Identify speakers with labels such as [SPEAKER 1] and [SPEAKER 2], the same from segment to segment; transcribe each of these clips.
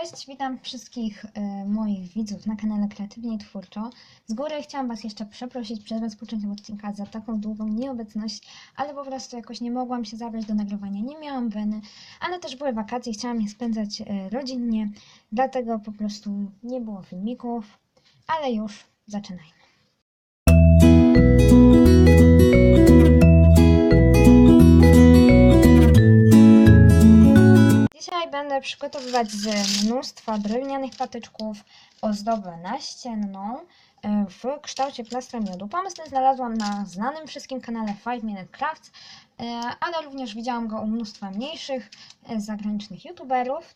[SPEAKER 1] Cześć, witam wszystkich e, moich widzów na kanale Kreatywnie i Twórczo. Z góry chciałam Was jeszcze przeprosić przed rozpoczęciem odcinka za taką długą nieobecność, ale po prostu jakoś nie mogłam się zabrać do nagrywania, nie miałam weny, ale też były wakacje, chciałam je spędzać e, rodzinnie, dlatego po prostu nie było filmików, ale już zaczynajmy. Przygotowywać z mnóstwa drewnianych patyczków ozdobę naścienną e, w kształcie plastra miodu. Pomysł ten znalazłam na znanym wszystkim kanale 5 Minute Crafts, e, ale również widziałam go u mnóstwa mniejszych e, zagranicznych youtuberów.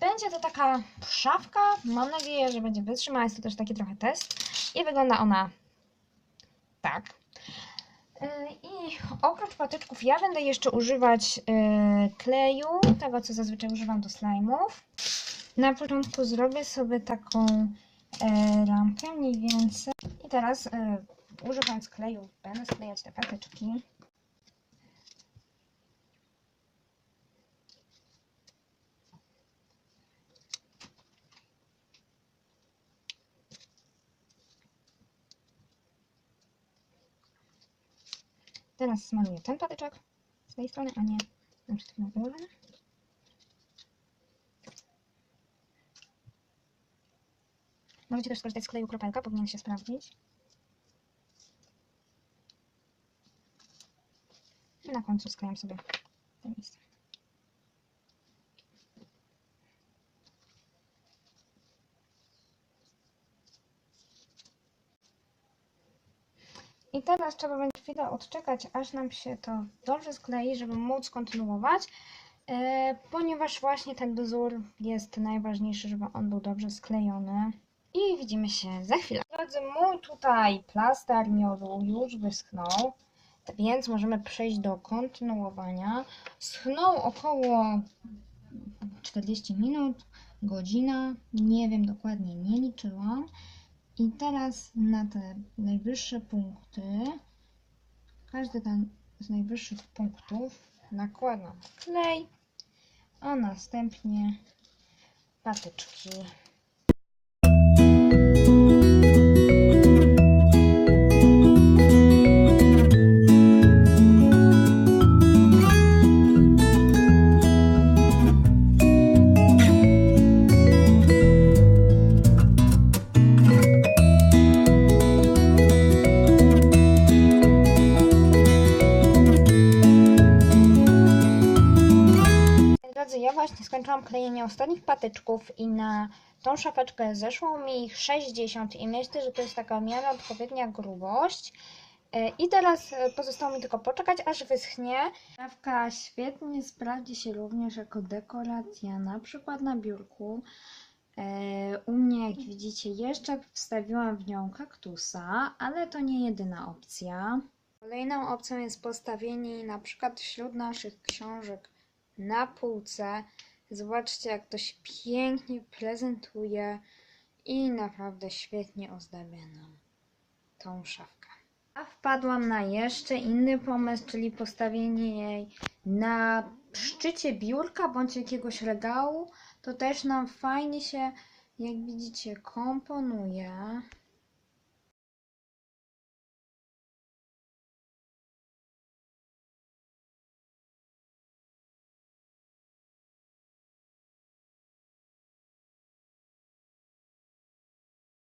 [SPEAKER 1] Będzie to taka szafka, mam nadzieję, że będzie wytrzymała, jest to też taki trochę test i wygląda ona tak. Yy, I oprócz patyczków ja będę jeszcze używać yy, kleju, tego co zazwyczaj używam do slajmów. Na początku zrobię sobie taką yy, ramkę mniej więcej. I teraz yy, używając kleju będę sklejać te patyczki. Teraz smaruję ten patyczek z tej strony, a nie na przed chwilą położony. Możecie też skorzystać z kleju kropelka, powinien się sprawdzić. I na końcu sklejam sobie to miejsce. I teraz trzeba będzie chwilę odczekać, aż nam się to dobrze sklei, żeby móc kontynuować, e, ponieważ właśnie ten dozór jest najważniejszy, żeby on był dobrze sklejony. I widzimy się za chwilę. Drodzy, mój tutaj plaster miodu już wyschnął, więc możemy przejść do kontynuowania. Schnął około 40 minut, godzina, nie wiem dokładnie, nie liczyłam. I teraz na te najwyższe punkty, każdy ten z najwyższych punktów nakładam klej, a następnie patyczki. Drodzy, ja właśnie skończyłam klejenie ostatnich patyczków i na tą szafeczkę zeszło mi ich 60 i myślę, że to jest taka w odpowiednia grubość. E, I teraz e, pozostało mi tylko poczekać, aż wyschnie. Szafka świetnie sprawdzi się również jako dekoracja, na przykład na biurku. E, U mnie, jak widzicie, jeszcze wstawiłam w nią kaktusa, ale to nie jedyna opcja. Kolejną opcją jest postawienie na przykład wśród naszych książek na półce. Zobaczcie, jak to się pięknie prezentuje i naprawdę świetnie ozdabia nam tą szafkę. A wpadłam na jeszcze inny pomysł, czyli postawienie jej na szczycie biurka bądź jakiegoś regału. To też nam fajnie się, jak widzicie, komponuje.